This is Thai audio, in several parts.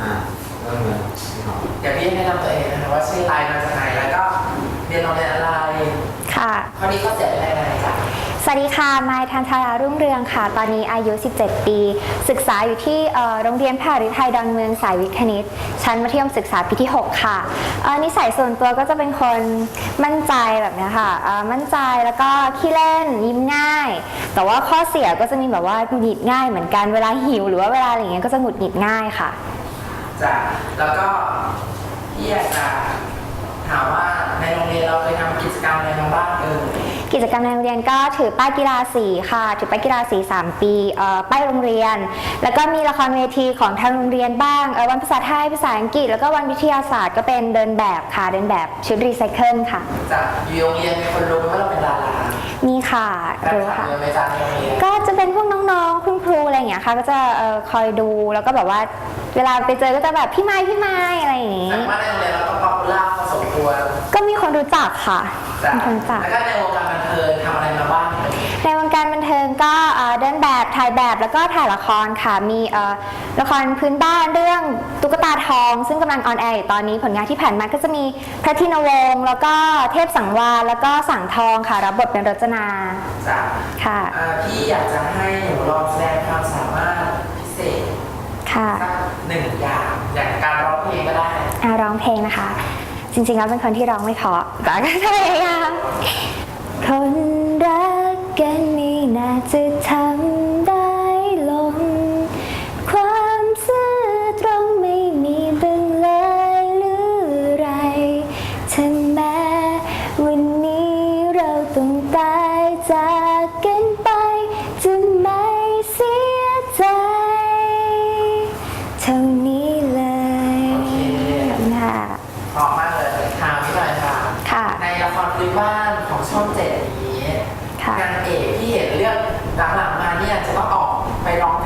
อ่าเริ่มเลยพี่หอมเดี๋ยวพี่ให้แนะนำตัวเองนะคะว่าชื่ออะไรมาจากไหนแล้วก็เรียนโรงเรียนอะไรค่ะ ข้อนี้ข้อเสียเป็นอะไรนะจ๊ะสวัสดีค่ะ มายทันทารารุ่งเรืองค่ะ ตอนนี้อายุ 17 ปี ศึกษาอยู่ที่เอ่อโรงเรียนแพทย์ไทยดอนเมืองสายวิทย์คณิต ชั้นมัธยมศึกษาปีที่ 6 ค่ะเอ่อนิสัยส่วนตัวก็จะเป็นคนมั่นใจแบบเนี้ยค่ะเอ่อมั่นใจแล้วก็ขี้เล่นยิ้มง่าย แต่ว่าข้อเสียก็จะมีแบบว่าหงุดหงิดง่ายเหมือนกัน เวลาหิวหรือว่าเวลาอะไรอย่างเงี้ยก็จะหงุดหงิดง่ายค่ะ จ้ะแล้วก็พี่อยากจะถามว่าในโรงเรียนเราเคยทำกิจกรรมอะไรมาบ้างเออกิจกรรมในโรงเรียนก็ถือป้ายกีฬาสีค่ะ ถือป้ายกีฬาสี 3 ปีเอ่อป้ายโรงเรียน แล้วก็มีละครเวทีของทางโรงเรียนบ้างเอ่อวันภาษาไทยภาษาอังกฤษ แล้วก็วันวิทยาศาสตร์ก็เป็นเดินแบบค่ะ เดินแบบชุดรีไซเคิลค่ะจะอยู่โรงเรียนมีคนรู้ว่าเราเป็นดารามีค่ะแฟนรู้คลับค่ะ เยอะไหมจ๊ะในโรงเรียนก็จะเป็นพวกน้องๆ คุณครูอะไรอย่างเงี้ยค่ะ ก็จะเอ่อคอยดูแล้วก็แบบว่า เวลาไปเจอก็จะแบบพี่ไม้พี่ไม้อะไรอย่างงี้ แต่ว่าในโรงเรียนเราต้องป๊อปปูล่าพอสมควรก็มีคนรู้จักค่ะจ้ะมีคนรู้จัก แล้วก็ในวงการบันเทิงทำอะไรมาบ้างในวงการบันเทิงก็เอ่อเดินแบบถ่ายแบบแล้วก็ถ่ายละครค่ะ มีเอ่อละครพื้นบ้านเรื่องตุ๊กตาทอง ซึ่งกำลังออนแอร์อยู่ตอนนี้ผลงานที่ผ่านมาก็จะมีพระทินวงศ์แล้วก็เทพสังวาลแล้วก็สังทองค่ะรับบทเป็นรจนาจ้ะค่ะ อ่าพี่อยากจะให้หนูลองแสดงความสามารถพิเศษ ค่ะหนึ่งอย่างอย่างการร้องเพลงก็ได้อะร้องเพลงนะคะ จริงๆแล้วเป็นคนที่ร้องไม่เพราะแต่ก็พยายามคนรักกันไม่น่าจะทำได้ลง ความซื่อตรงไม่มีบ้างเลยหรือไรถึงแม้วันนี้เราต้องตายใจ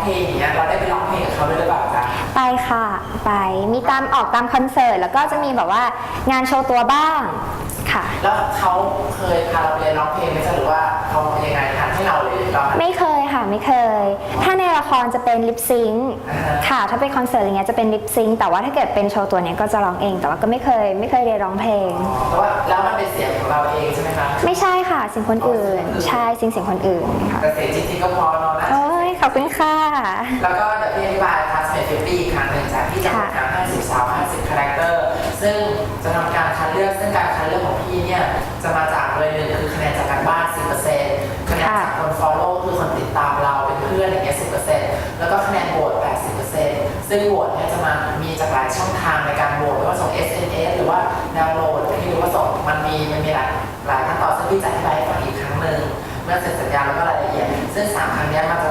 เพลงอย่างเงี้ยเราได้ไปร้องเพลงกับเขาด้วยหรือเปล่าจ๊ะไปค่ะ ไปมีตามออกตามคอนเสิร์ตแล้วก็จะมีแบบว่างานโชว์ตัวบ้างค่ะ แล้วเขาเคยพาเราไปเรียนร้องเพลงไหมจ๊ะหรือว่าเขายังไงทำให้เราเลยเราไม่เคยค่ะไม่เคย ถ้าในละครจะเป็นลิปซิงค์อ่าฮะ ค่ะ ถ้าเป็นคอนเสิร์ตอะไรเงี้ยจะเป็นลิปซิงค์แต่ว่าถ้าเกิดเป็นโชว์ตัวเนี้ยก็จะร้องเอง แต่ว่าก็ไม่เคยไม่เคยเรียนร้องเพลงอ๋อแต่ว่าแล้วมันเป็นเสียงของเราเองใช่ไหมคะไม่ใช่ค่ะเสียงคนอื่น ใช่เสียงเสียงคนอื่นค่ะ แต่เสียงจริงๆก็พอเนอะนะโอ้ย ขอบคุณค่ะ แล้วก็เดี๋ยวพี่อธิบายคลาสเมทฟิฟตี้อีกครั้งหนึ่งจากที่จะค่ะทำการ50สาว50คาแรคเตอร์ซึ่งจะทำการคัดเลือกซึ่งการคัดเลือกของพี่เนี่ยจะมาจากเลยหนึ่งคือคะแนนจากการบ้าน10%คะแนนจากคน follow คือคนติดตามเราเป็นเพื่อนอย่างเงี้ย10%แล้วก็คะแนนโหวต80%ซึ่งโหวตเนี่ยจะมามีจากหลายช่องทางในการโหวตไม่ว่าส่ง SMS หรือว่าดาวน์โหลดหรือว่าส่งมันมีมันมีหลายหลายขั้นตอนซึ่งพี่จะอธิบายให้ฟังอีกครั้งหนึ่งเมื่อเสร็จสัญญาแล้วก็รายละเอียดซึ่งสามครั้งเนี้ยมันจะ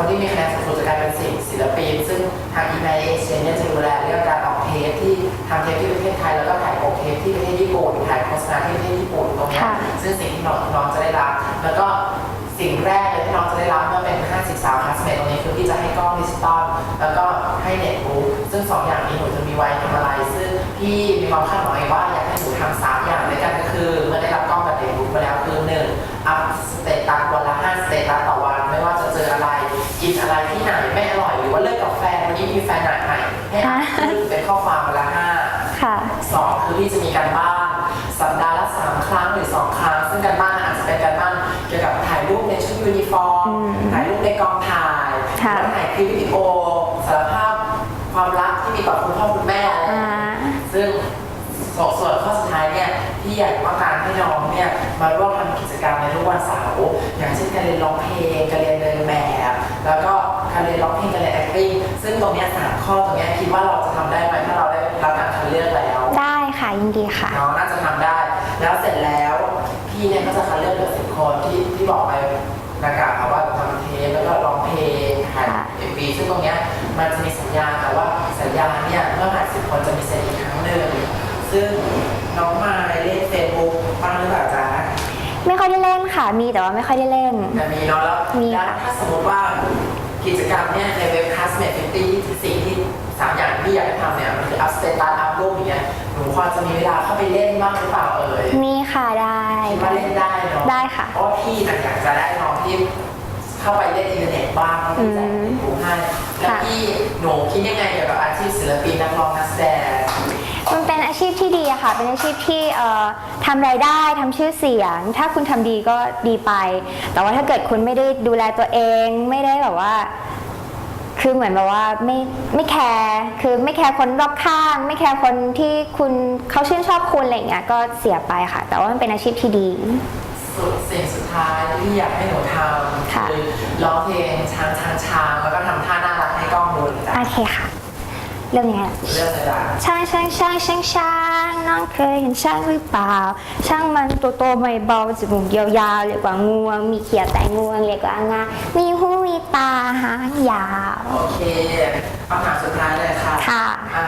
คนที่มีคะแนนสูงสุดจะกลายเป็นศิลป์ศิลปิน ซึ่งทางอีเมลเอเชียเนี่ยจะดูแลเรื่องการออกเทปที่ทำเทปที่ประเทศไทยแล้วก็ถ่ายโปรเทปที่ประเทศญี่ปุ่นถ่ายโฆษณาที่ประเทศญี่ปุ่นตรงเนี้ยค่ะซึ่งสิ่งที่น้องน้องจะได้รับ แล้วก็สิ่งแรกเลยที่น้องจะได้รับเมื่อเป็น50สาวคลาสเมทตรงนี้คือพี่จะให้กล้องดิจิตอลแล้วก็ให้เน็ตบุ๊กซึ่งสองอย่างนี้หนูจะมีไว้ทำอะไร ซึ่งพี่มีความคาดหวังไว้ว่าอยากให้หนูทำสามอย่างด้วยกันก็คือ เมื่อได้รับกล้องกับเน็ตบุ๊กไปแล้วคือหนึ่ง มีแฟนไหนใหม่ให้อ่านขึ้นเป็นข้อความวันละห้าค่ะ สองคือพี่จะมีการบ้านสัปดาห์ละสามครั้งหรือสองครั้ง ซึ่งการบ้านอาจจะเป็นการบ้านเกี่ยวกับถ่ายรูปในชุดยูนิฟอร์มอืมถ่ายรูปในกองถ่ายค่ะแล้วถ่ายคลิปวิดีโอสารภาพความรักที่มีต่อคุณพ่อคุณแม่อะไรอย่างอ่าเงี้ยซึ่งส่วนส่วนข้อสุดท้ายเนี่ยพี่อยากต้องการให้น้องเนี่ยมาร่วมทำกิจกรรมในทุกวันเสาร์อย่างเช่นการเรียนร้องเพลงการเรียนเดินแบบ แล้วก็ การเรียนร้องเพลงการเรียน acting ซึ่งตรงเนี้ยสามข้อตรงเนี้ยคิดว่าเราจะทำได้ไหมถ้าเราได้รับการคัดเลือกแล้วได้ค่ะยินดีค่ะน้องน่าจะทำได้ แล้วเสร็จแล้วพี่เนี่ยก็จะคัดเลือกเหลือสิบคนที่ที่บอกไปนะครับเอาว่าทำเทปแล้วก็ร้องเพลงถ่ายค่ะ เอ็มวีซึ่งตรงเนี้ยมันจะมีสัญญาแต่ว่าสัญญาเนี่ยเมื่อผ่านสิบคนจะมีเซ็นอีกครั้งหนึ่งซึ่งน้องมาเล่นเฟซบุ๊กบ้างหรือเปล่าจ๊ะไม่ค่อยได้เล่นค่ะ มีแต่ว่าไม่ค่อยได้เล่น แต่มีเนาะแล้วมี แล้วค่ะถ้าสมมติว่า กิจกรรมเนี่ยในเว็บคัสเมทฟิฟตี้สิ่งที่สามอย่างที่พี่อยากให้ทำเนี่ยมันคืออัพสเตตัสอัพรูปอย่างเงี้ยหนูพอจะมีเวลาเข้าไปเล่นบ้างหรือเปล่าเอ่ยมีค่ะได้ คิดว่าเล่นได้เนาะได้ค่ะ เพราะว่าพี่น่ะอยากจะได้น้องที่เข้าไปเล่นอินเทอร์เน็ตบ้างแล้วพี่จะอืมดูให้แล้วพี่หนูคิดยังไงเกี่ยวกับอาชีพศิลปินนักร้องนักแสดงมันเป็น อาชีพที่ดีอะค่ะเป็นอาชีพที่เอ่อทำรายได้ทำชื่อเสียง ถ้าคุณทำดีก็ดีไป แต่ว่าถ้าเกิดคุณไม่ได้ดูแลตัวเองไม่ได้แบบว่า คือเหมือนแบบว่าไม่ไม่แคร์คือไม่แคร์คนรอบข้าง ไม่แคร์คนที่คุณเขาชื่นชอบคุณอะไรอย่างเงี้ยก็เสียไปค่ะ แต่ว่ามันเป็นอาชีพที่ดี สุดสิ่งสุดท้ายที่อยากให้หนูทำค่ะคือร้องเพลงช้างช้างช้างแล้วก็ทำท่าน่ารักให้กล้องดูเลยจ้ะ โอเคค่ะ เริ่มยังไงล่ะเรื่องอะไรจ้ะช้างช้างช้างช้างช้างน้องเคยเห็นช้างหรือเปล่าช้างมันตัวโตไม่เบาจมูกยาวๆเรียกว่างวง มีเขียวแต่งวงเรียกว่างา มีหูมีตาหางยาว โอเคคำถามสุดท้ายเลยค่ะค่ะ อ่า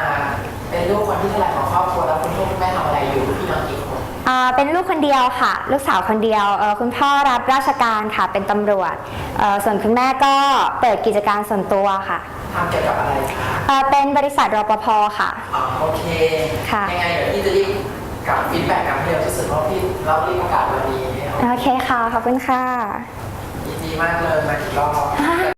เป็นลูกคนที่เท่าไหร่ของ เป็นลูกคนเดียวค่ะ ลูกสาวคนเดียวเอ่อคุณพ่อรับราชการค่ะเป็นตำรวจเอ่อส่วนคุณแม่ก็เปิดกิจการส่วนตัวค่ะทำเกี่ยวกับอะไรคะเอ่อเป็นบริษัทรปภค่ะอ๋อโอเคค่ะยังไงเดี๋ยวพี่จะรีบกลับฟีดแบ็กกลับให้เร็วที่สุดเพราะพี่เรารีบประกาศวันนี้โอเคค่ะขอบคุณค่ะยินดีมากเลยมากี่รอบ